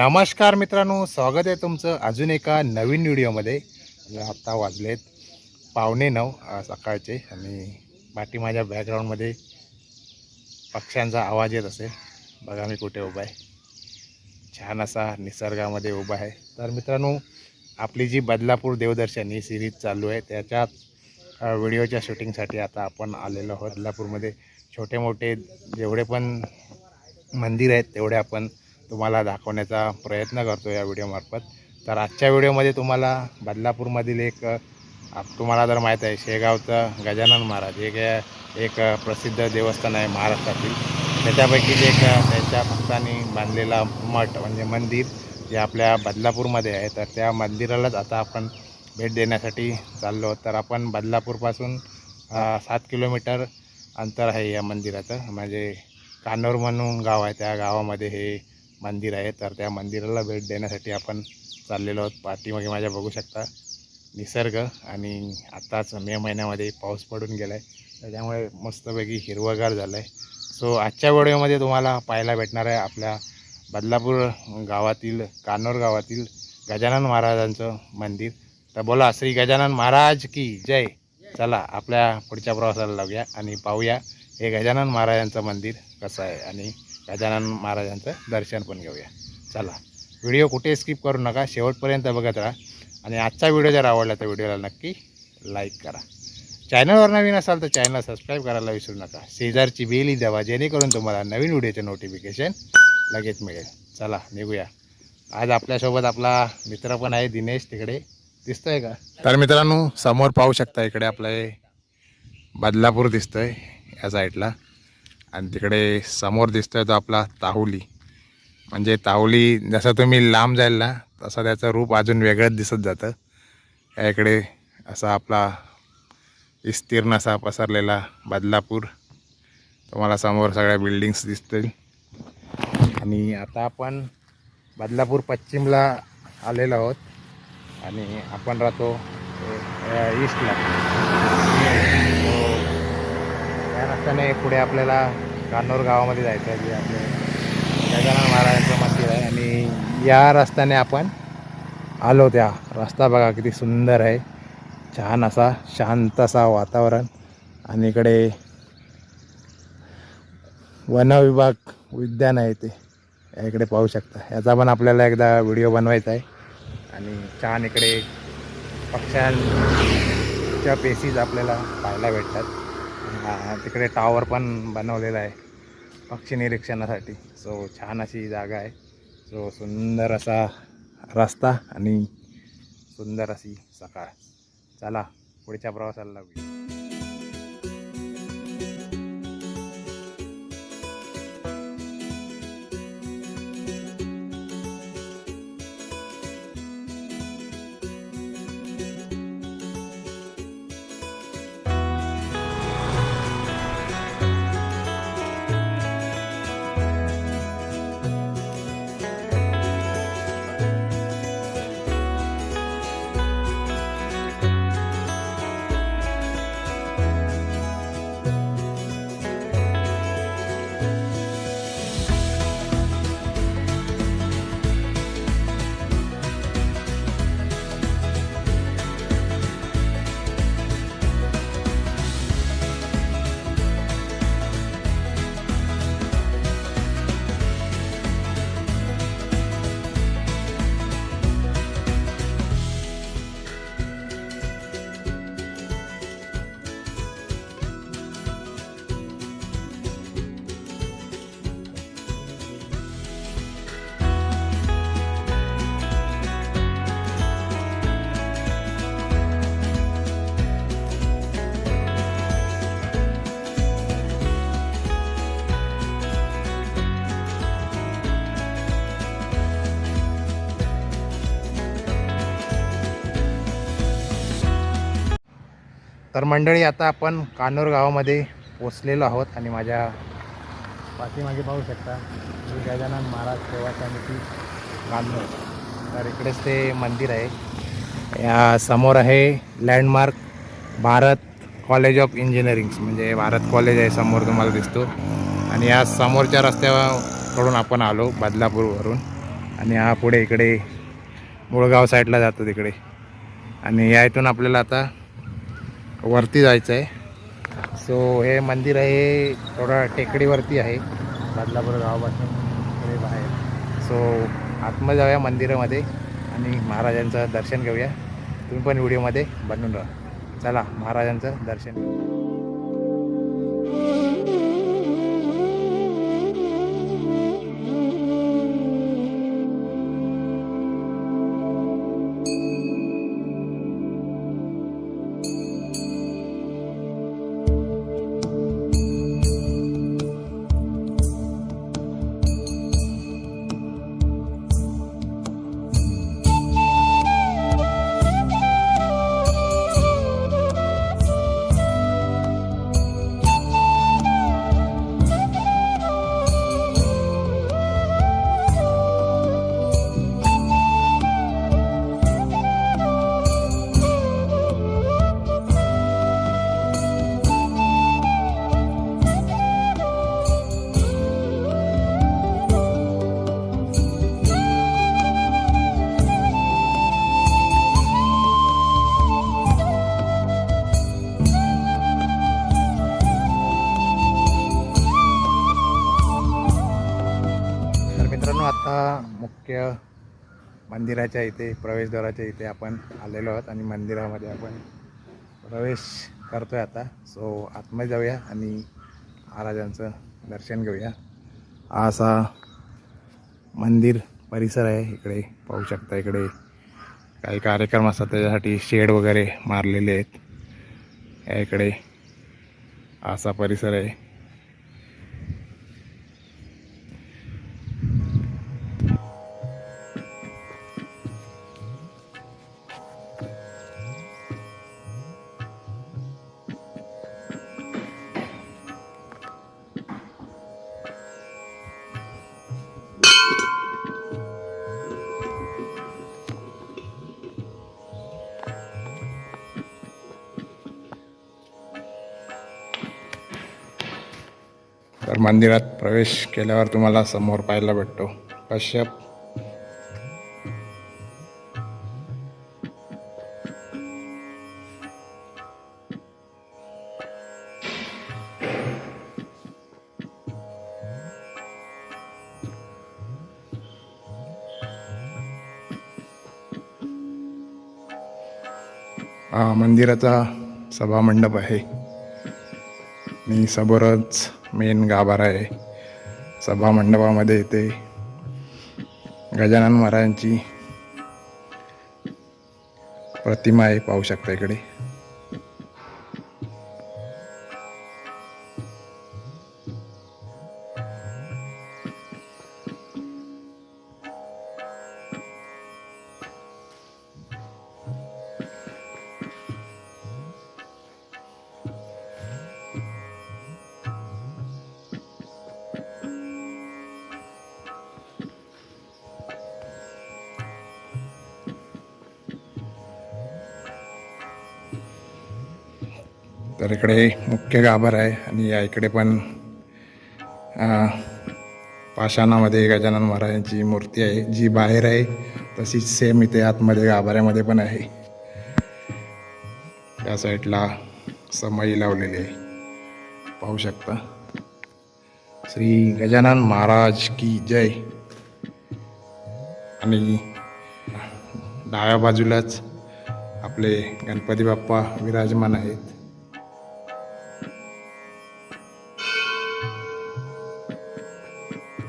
नमस्कार मित्रांनो स्वागत आहे तुमचं अजून एका नवीन व्हिडिओमध्ये. आत्ता वाजलेत पावणे नऊ सकाळचे. आणि बाकी माझ्या बॅकग्राऊंडमध्ये पक्ष्यांचा आवाज येत असेल. बघा मी कुठे उभा आहे. छान असा निसर्गामध्ये उभा आहे. तर मित्रांनो आपली जी बदलापूर देवदर्शन ही सिरीज चालू आहे त्याच्यात व्हिडिओच्या शूटिंगसाठी आता आपण आलेलो आहोत. बदलापूरमध्ये छोटे मोठे जेवढे पण मंदिर आहेत तेवढे आपण तुम्हाला दाखवण्याचा प्रयत्न करतो या व्हिडिओमार्फत तर आजच्या व्हिडिओमध्ये तुम्हाला बदलापूरमधील एक तुम्हाला जर माहीत आहे शेगावचं गजानन महाराज. हे एक प्रसिद्ध देवस्थान आहे महाराष्ट्रातील. त्याच्यापैकीच एक त्याच्या भक्तांनी बांधलेला मठ म्हणजे मंदिर जे आपल्या बदलापूरमध्ये आहे तर त्या मंदिरालाच आता आपण भेट देण्यासाठी चाललो तर आपण बदलापूरपासून सात किलोमीटर अंतर आहे या मंदिराचं. म्हणजे कानोर म्हणून गाव आहे त्या गावामध्ये हे मंदिर आहे तर त्या मंदिराला भेट देण्यासाठी आपण चाललेलो आहोत. पाठीमागे माझ्या बघू शकता निसर्ग आणि आत्ताच मे महिन्यामध्ये पाऊस पडून गेला आहे त्याच्यामुळे मस्तपैकी हिरवगार झालं आहे सो आजच्या व्हिडिओमध्ये तुम्हाला पाहायला भेटणार आहे आपल्या बदलापूर गावातील कानोर गावातील गजानन महाराजांचं मंदिर. तर बोला श्री गजानन महाराज की जय. चला आपल्या पुढच्या प्रवासाला लावूया आणि पाहूया हे गजानन महाराजांचं मंदिर कसं आहे आणि गजानन महाराजांचं दर्शन पण घेऊया. चला व्हिडिओ कुठे स्किप करू नका. शेवटपर्यंत बघत राहा. आणि आजचा व्हिडिओ जर आवडला तर व्हिडिओला नक्की लाईक करा. चॅनलवर नवीन असाल तर चॅनलला सबस्क्राईब करायला विसरू नका. शेजारची बेली द्यावा जेणेकरून तुम्हाला नवीन व्हिडिओचे नोटिफिकेशन लगेच मिळेल. चला निघूया. आज आपल्यासोबत आपला मित्र पण आहे दिनेश तिकडे. दिसतोय का? तर मित्रांनो समोर पाहू शकता इकडे आपलं हे बदलापूर दिसतोय या साईडला आणि तिकडे समोर दिसतोय तो आपला ताहुली. म्हणजे ताहुली जसं तुम्ही लांब जाईल ना तसं त्याचं रूप अजून वेगळंच दिसत जातं. या इकडे असा आपला विस्तीर्ण असा पसरलेला बदलापूर. तुम्हाला समोर सगळ्या बिल्डिंग्स दिसतील. आणि आता आपण बदलापूर पश्चिमला आलेलो आहोत. आणि आपण राहतो ईस्टला रस्त्याने पुढे आपल्याला कान्नूर गावामध्ये जायचं आहे जे आपले गजानन महाराजांचं मंदिर आहे. आणि या रस्त्याने आपण आलो त्या रस्ता बघा किती सुंदर आहे. छान असा शांत असा वातावरण. आणि इकडे वनविभाग उद्यान आहे ते. या इकडे पाहू शकता. याचा पण आपल्याला एकदा व्हिडिओ बनवायचा आहे. आणि छान इकडे पक्ष्यांच्या पेसीज आपल्याला पाहायला भेटतात. हा, तिकडे टावर पण बनवलेला आहे. पक्षी निरीक्षणासाठी. सो छान अशी जागा आहे. सो सुंदर असा रस्ता आणि सुंदर अशी सकाळ. चला पुढच्या प्रवासाला लागूया. तर मंडळी आता आपण कानोर गावामध्ये पोचलेलो आहोत आणि माझ्या पाठीमागे पाहू शकता श्री गजानन महाराज सेवा समिती कानोर तर इकडेच ते मंदिर आहे. या समोर आहे landmark Bharat college of engineering म्हणजे भारत कॉलेज आहे समोर तुम्हाला दिसतो. आणि या समोरच्या रस्त्याकडून आपण आलो बदलापूरवरून. आणि हा पुढे इकडे मुळगाव साईडला जातो तिकडे. आणि या इथून आपल्याला आता वरती जायचं आहे. सो हे मंदिर आहे थोडं टेकडीवरती आहे. बदलापूर गावापासून बाहेर. सो आतमध्ये जाऊया मंदिरामध्ये आणि महाराजांचं दर्शन घेऊया. तुम्ही पण व्हिडिओमध्ये बनून राहा. चला महाराजांचं दर्शन आता मुख्य मंदिराच्या इथे प्रवेशद्वाराच्या इथे आपण आलेलो आहोत आणि मंदिरामध्ये आपण प्रवेश करतो आहे आता. सो आतमध्ये जाऊया आणि महाराजांचं दर्शन घेऊया. हा असा मंदिर परिसर आहे. इकडे पाहू शकता इकडे काही कार्यक्रम असतात. त्याच्यासाठी शेड वगैरे मारलेले आहेत. या इकडे असा परिसर आहे. मंदिरात प्रवेश केल्यावर तुम्हाला समोर पाहायला भेटतो. कश्यप. हा मंदिराचा सभामंडप आहे. आणि समोरच मेन गाभारा आहे. सभा मंडपामध्ये इथे गजानन महाराजांची प्रतिमा आहे पाहू शकता इकडे. मुख्य गाभार आहे. आणि या इकडे पण पाषाणामध्ये गजानन महाराजांची मूर्ती आहे. जी बाहेर आहे तशीच सेम इथे आतमध्ये गाभाऱ्यामध्ये पण आहे. त्या साईडला समई लावलेली आहे. पाहू शकता. श्री गजानन महाराज की जय. आणि डाव्या बाजूलाच आपले गणपती बाप्पा विराजमान आहेत.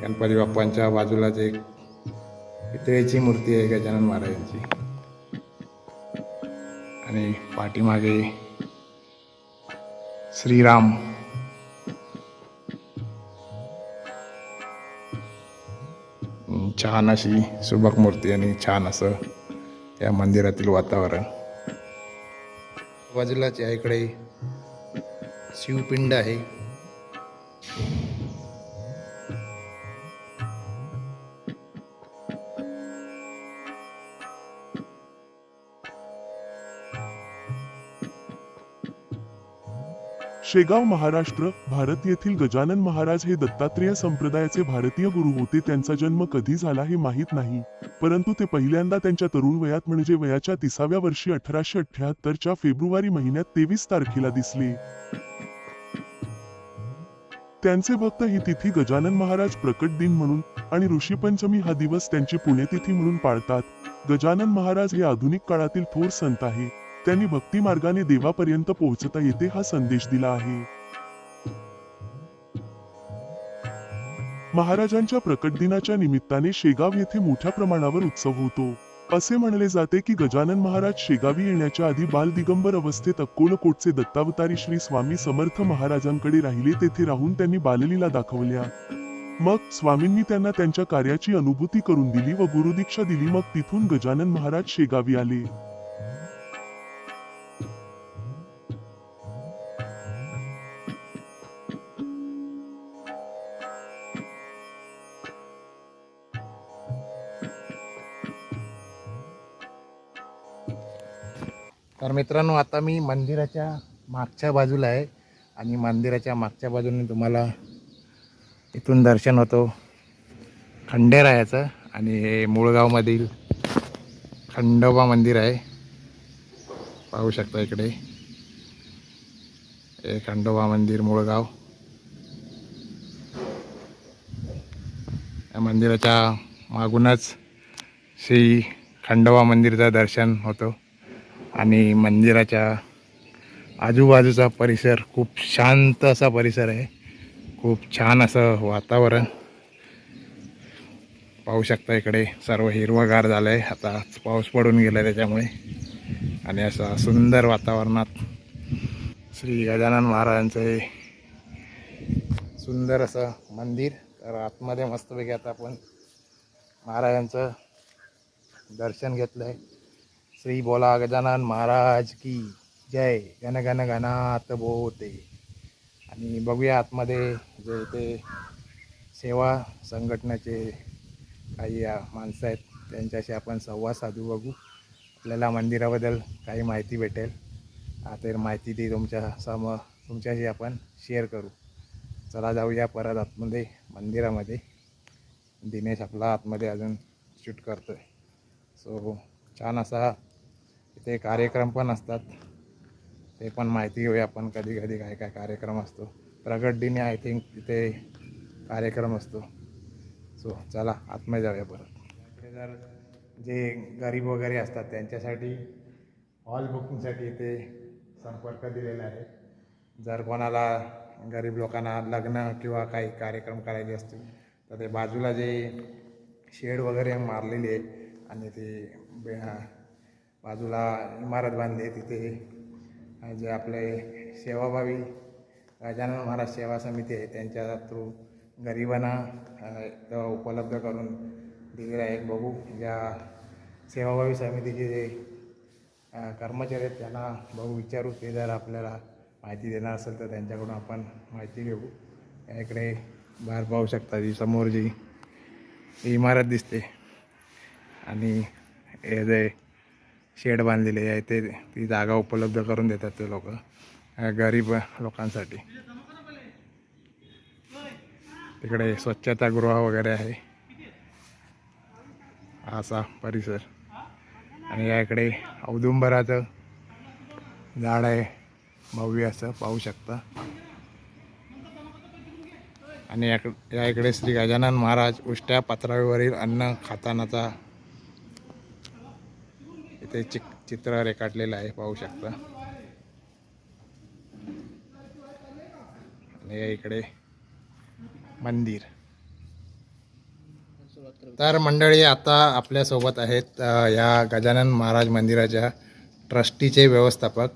गणपती बाप्पांच्या बाजूलाच एक पितळेची मूर्ती आहे गजानन महाराजांची. आणि पाठीमागे श्रीराम. छान अशी सुबक मूर्ती आणि छान असं या मंदिरातील वातावरण. बाजूलाच या इकडे शिवपिंड आहे. शेगाव महाराष्ट्र भारत येथील गजानन महाराज हे दत्तात्रेय संप्रदायाचे भारतीय गुरु होते. त्यांचा जन्म कधी झाला हे माहीत नाही. परंतु ते पहिल्यांदा त्यांच्या तरुण वयात म्हणजे वयाच्या तिसाव्या वर्षी अठराशे अठ्याहत्तरच्या फेब्रुवारी महिन्यात तेवीस तारखेला दिसले. त्यांचे भक्त ही तिथी गजानन महाराज प्रकट दिन म्हणून आणि ऋषीपंचमी हा दिवस त्यांची पुण्यतिथी म्हणून पाळतात. गजानन महाराज हे आधुनिक काळातील थोर संत आहे. त्यांनी भक्ती मार्गाने देवापर्यंत पोहोचता येते हा संदेश दिला आहे. महाराजांच्या प्रकट दिनाच्या निमित्ताने शेगाव येथे मोठ्या प्रमाणावर उत्सव होतो. असे म्हणले जाते की गजानन महाराज शेगावी येण्याच्या आधी बाल दिगंबर अवस्थेत अक्कोलकोटचे दत्तावतारी श्री स्वामी समर्थ महाराजांकडे राहिले तेथे राहून त्यांनी बाललीला दाखवल्या. मग स्वामींनी त्यांना त्यांच्या कार्याची अनुभूती करून दिली व गुरुदीक्षा दिली. मग तिथून गजानन महाराज शेगावी आले. तर मित्रांनो आता मी मंदिराच्या मागच्या बाजूला आहे आणि मंदिराच्या मागच्या बाजूने तुम्हाला इथून दर्शन होतो खंडेरायाचं आणि हे मुळगावमधील खंडोबा मंदिर आहे. पाहू शकता इकडे. हे खंडोबा मंदिर मुळगाव. या मंदिराच्या मागूनच श्री खंडोबा मंदिरचं दर्शन होतं. आणि मंदिराच्या आजूबाजूचा परिसर खूप शांत असा परिसर आहे. खूप छान असं वातावरण. पाहू शकता इकडे सर्व हिरवगार झालं आहे आता पाऊस पडून गेला आहे त्याच्यामुळे. आणि असं सुंदर वातावरणात श्री गजानन महाराजांचं हे सुंदर असं मंदिर. तर आतमध्ये मस्तपैकी आता आपण महाराजांचं दर्शन घेतलं आहे श्री बोला गजानन महाराज की जय गण गण गणात बोते. आणि बघूया आतमध्ये जे ते सेवा संघटनेचे काही माणसं आहेत त्यांच्याशी आपण संवाद साधू बघू. आपल्याला मंदिराबद्दल काही माहिती भेटेल. आता तर माहिती ती तुमच्या सम तुमच्याशी आपण शेअर करू. चला जाऊया परत आतमध्ये मंदिरामध्ये. दिनेश आपला आतमध्ये अजून शूट करतो आहे सो छान असा तिथे कार्यक्रम पण असतात. ते पण माहिती घेऊया आपण कधी कधी काय काय कार्यक्रम असतो. प्रगट दिनी आय थिंक तिथे कार्यक्रम असतो. सो चला आतमध्ये जाऊया परत. जर जे गरीब वगैरे असतात त्यांच्यासाठी हॉल बुकिंगसाठी इथे संपर्क दिलेला आहे. जर कोणाला गरीब लोकांना लग्न किंवा काही कार्यक्रम करायचे असतील तर ते बाजूला जे शेड वगैरे मारलेली आहे आणि ते बे बाजूला इमारत बांधली आहे तिथे. जे आपले सेवाभावी गजानन महाराज सेवा समिती आहे त्यांच्या थ्रू गरिबांना तेव्हा उपलब्ध करून दिलेला एक बघू ज्या सेवाभावी समितीचे जे कर्मचारी आहेत त्यांना बघू विचारू. ते जर आपल्याला माहिती देणार असेल तर त्यांच्याकडून आपण माहिती घेऊ. या इकडे बाहेर पाहू शकता जी समोर जी ही इमारत दिसते. आणि हे जे शेड बांधलेले आहे ते ती जागा उपलब्ध करून देतात ते लोक गरीब लोकांसाठी. तिकडे स्वच्छतागृह वगैरे आहे. असा परिसर. आणि या इकडे औदुंबराचं झाड आहे. भव्य असं पाहू शकता. आणि याक या इकडे श्री गजानन महाराज उष्ट्या पात्रावरील अन्न खातानाचा इथे चिक चित्र रेखाटलेलं आहे पाहू शकता. आणि इकडे मंदिर. तर मंडळी आता आपल्यासोबत आहेत या गजानन महाराज मंदिराच्या ट्रस्टीचे व्यवस्थापक.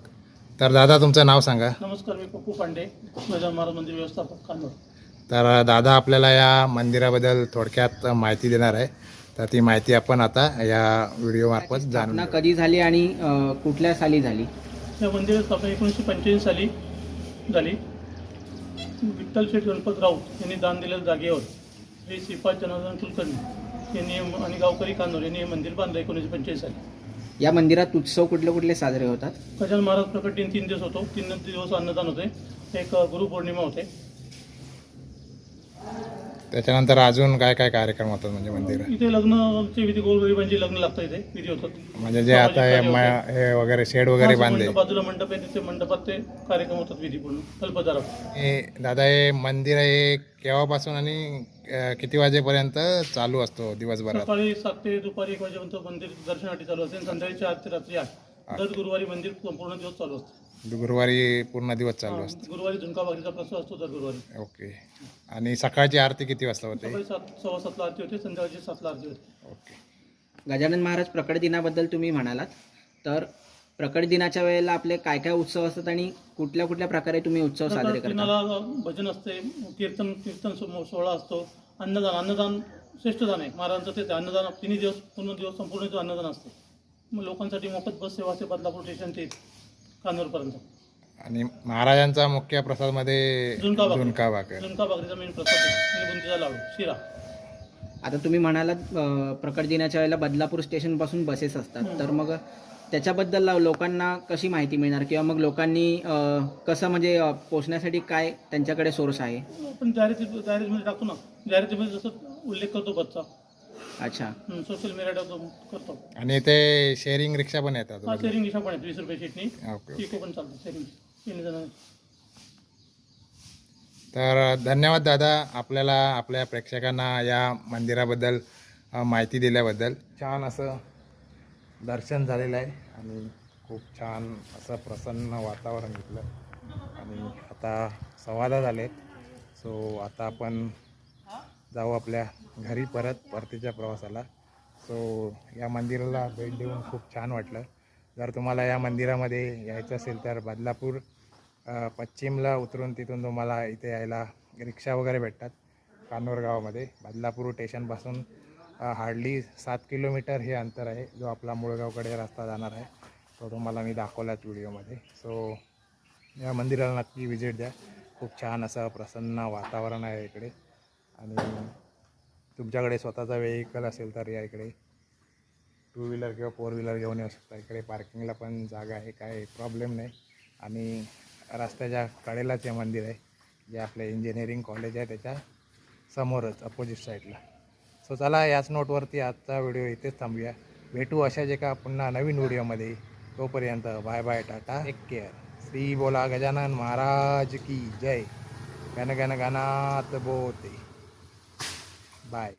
तर दादा तुमचं नाव सांगा. नमस्कार मी पप्पू पांडे गजानन महाराज मंदिर व्यवस्थापक तर दादा आपल्याला या मंदिराबद्दल थोडक्यात माहिती देणार आहे. तर ती माहिती आपण आता या व्हिडिओमार्फत जाणून कधी झाली आणि अ, कुठल्या साली झाली? या मंदिरात स्थापना एकोणीसशे पंच्याऐंशी साली झाली. विठ्ठल शेठ गणपत राऊत यांनी दान दिलेल्या जागेवर श्री श्रीपाद जनार्दन कुलकर्णी यांनी आणि गावकरी कानोर यांनी हे मंदिर बांधलं एकोणीसशे पंच्याऐंशी साली. या मंदिरात उत्सव कुठले कुठले साजरे होतात? गजानन महाराज प्रकट दिन तीन दिवस होतो. तीन दिवस अन्नदान होते. एक गुरुपौर्णिमा होते. त्याच्यानंतर अजून काय काय कार्यक्रम होतात म्हणजे मंदिर? इथे लग्नाचे विधी गोरगरिबांची लग्न लागतं इथे विधी होतात. म्हणजे जे आता हे म- हे वगैरे शेड वगैरे बांधले. बाजूला मंडप आहे तिथे मंडपात ते कार्यक्रम होतात विधी पूर्ण हे दादा हे मंदिर हे केव्हापासून आणि अं, किती वाजेपर्यंत चालू असतो दिवसभरात? सकाळी सात ते दुपारी एक वाजेपर्यंत मंदिर दर्शनासाठी चालू असते आणि संध्याकाळी चार ते रात्री आठ. दर गुरुवारी मंदिर संपूर्ण दिवस चालू असते. गुरुवारी पूर्ण दिवस चालू असतो. गुरुवारी झुणका भाकरीचा प्रसाद असतो दर गुरुवारी. ओके. आणि सकाळची आरती किती वाजता होते? सकाळी सात सव्वा सातला आरती होते संध्याकाळची सातला आरती होते. ओके. गजानन महाराज प्रकट दिनाबद्दल तुम्ही म्हणालात. तर प्रकट दिनाच्या वेळेला आपले काय काय उत्सव असतात आणि कुठल्या कुठल्या प्रकारे तुम्ही उत्सव साजरे करता? भजन असते कीर्तन कीर्तन सो- सोहळा असतो. अन्नदान अन्नदान श्रेष्ठ दान आहे. महाराजांचं तेच आहे. अन्नदान तिन्ही दिवस पूर्ण दिवस संपूर्ण दिवस अन्नदान असते. मग लोकांसाठी मोफत बस सेवा असते बदलापूर स्टेशन ते. कानूरपर्यंत. आणि महाराजांचा मुख्य प्रसादमध्ये झुणका भाकर. झुणका भाकर. झुणका भाकरीचा मेन प्रसाद आहे. आणि बुंदीचा लाडू शिरा. आता तुम्ही म्हणालात अं, प्रकट दिनाच्या वेळेला बदलापूर स्टेशनपासून बसेस असतात. तर मग त्याच्याबद्दल लो- लोकांना कशी माहिती मिळणार? किंवा मग लोकांनी अं, कसं म्हणजे अं, पोचण्यासाठी काय त्यांच्याकडे सोर्स आहे? आपण जाहिराती जाहिरातीमध्ये टाकतो ना. जाहिरातीमध्ये जसं उल्लेख करतो बसचा अच्छा. सोशल मीडिया करतो. आणि ते शेअरिंग रिक्षा पण येतात हा शेअरिंग रिक्षा पण आहेत वीस रुपये ओके इको पण चालतो शेअरिंग तीन जण. तर धन्यवाद दादा आपल्याला आपल्या प्रेक्षकांना या मंदिराबद्दल अ, माहिती दिल्याबद्दल. छान असं दर्शन झालेलं आहे आणि खूप छान असं प्रसन्न वातावरण घेतलं आणि आता संवादा झाले सो आता आपण जाऊ आपल्या घरी परत परतीच्या प्रवासाला. सो या मंदिराला भेट देऊन खूप छान वाटलं. जर तुम्हाला या मंदिरामध्ये यायचं असेल तर बदलापूर पश्चिमला उतरून तिथून तुम्हाला इथे यायला रिक्षा वगैरे भेटतात कानोर गावामध्ये. बदलापूर स्टेशनपासून हार्डली सात किलोमीटर हे अंतर आहे जो आपला मुळगावकडे रस्ता जाणार आहे. तो तुम्हाला मी दाखवलाच व्हिडिओमध्ये. सो या मंदिराला नक्की व्हिजिट द्या. खूप छान असं प्रसन्न वातावरण आहे इकडे. आणि तुमच्याकडे स्वतःचा वेहिकल असेल तर या इकडे. टू व्हीलर किंवा फोर व्हीलर घेऊन येऊ शकता. इकडे पार्किंगला पण जागा आहे काय प्रॉब्लेम नाही. आणि रस्त्याच्या कडेलाच हे मंदिर आहे. जे आपलं इंजिनिअरिंग कॉलेज आहे त्याच्या समोरच अपोजिट साईडला सो चला याच नोटवरती आजचा व्हिडिओ इथेच थांबूया. भेटू अशाच एका पुन्हा नवीन व्हिडिओमध्ये तोपर्यंत bye bye tata. Take care Shri बोला गजानन महाराज की जय. गण गण गणात बोते. बाय